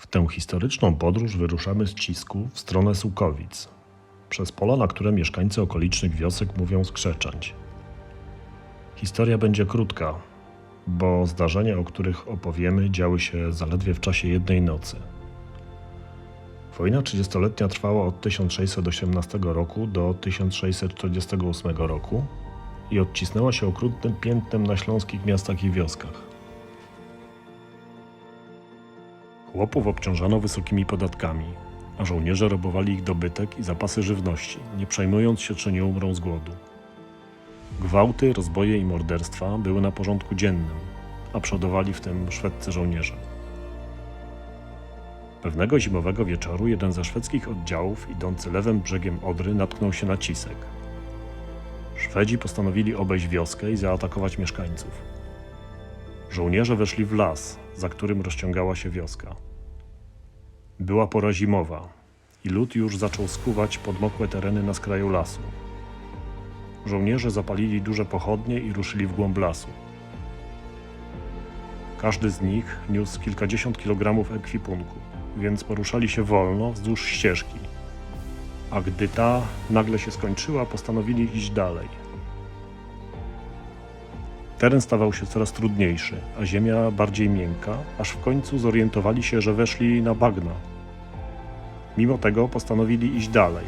W tę historyczną podróż wyruszamy z Cisku w stronę Sułkowic, przez pola, na które mieszkańcy okolicznych wiosek mówią skrzeczać. Historia będzie krótka, bo zdarzenia, o których opowiemy, działy się zaledwie w czasie jednej nocy. Wojna 30-letnia trwała od 1618 roku do 1648 roku i odcisnęła się okrutnym piętnem na śląskich miastach i wioskach. Chłopów obciążano wysokimi podatkami, a żołnierze robowali ich dobytek i zapasy żywności, nie przejmując się, czy nie umrą z głodu. Gwałty, rozboje i morderstwa były na porządku dziennym, a przodowali w tym szwedzcy żołnierze. Pewnego zimowego wieczoru jeden ze szwedzkich oddziałów, idący lewym brzegiem Odry, natknął się na cisek. Szwedzi postanowili obejść wioskę i zaatakować mieszkańców. Żołnierze weszli w las, za którym rozciągała się wioska. Była pora zimowa i lud już zaczął skuwać podmokłe tereny na skraju lasu. Żołnierze zapalili duże pochodnie i ruszyli w głąb lasu. Każdy z nich niósł kilkadziesiąt kilogramów ekwipunku, więc poruszali się wolno wzdłuż ścieżki. A gdy ta nagle się skończyła, postanowili iść dalej. Teren stawał się coraz trudniejszy, a ziemia bardziej miękka, aż w końcu zorientowali się, że weszli na bagna. Mimo tego postanowili iść dalej,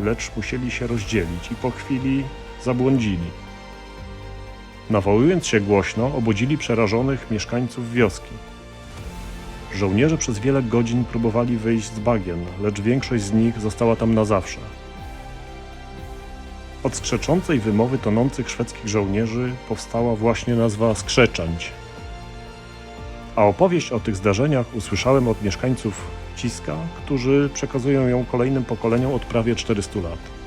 lecz musieli się rozdzielić i po chwili zabłądzili. Nawołując się głośno, obudzili przerażonych mieszkańców wioski. Żołnierze przez wiele godzin próbowali wyjść z bagien, lecz większość z nich została tam na zawsze. Od skrzeczącej wymowy tonących szwedzkich żołnierzy powstała właśnie nazwa skrzeczęć. A opowieść o tych zdarzeniach usłyszałem od mieszkańców Ciska, którzy przekazują ją kolejnym pokoleniom od prawie 400 lat.